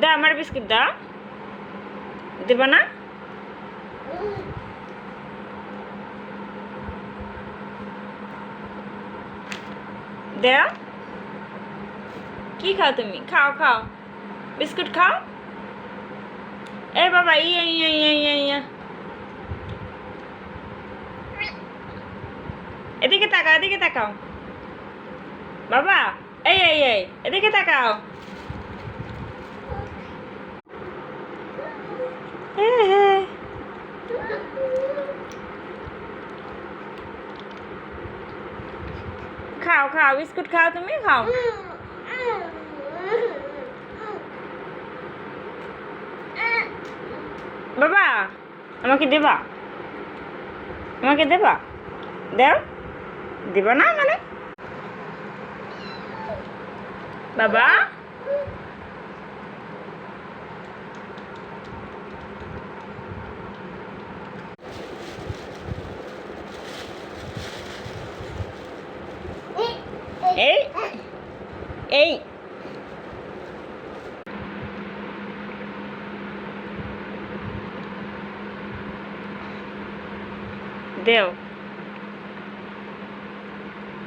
দাও আমার বিস্কুট দা দেব না? দাও। কি খাও তুমি? খাও খাও। বিস্কুট খাও। এ বাবা ইয়ে ইয়ে ইয়ে ইয়ে ইয়ে। এদিকে তাকাও এদিকে তাকাও। বাবা, এই এই এই, এদিকে তাকাও। খাও খাও বিস্কুট খাও তুমি খাও বাবা আমাকে দেবা আমাকে দেবা দেও দেবা না মানে বাবা এই এই দেও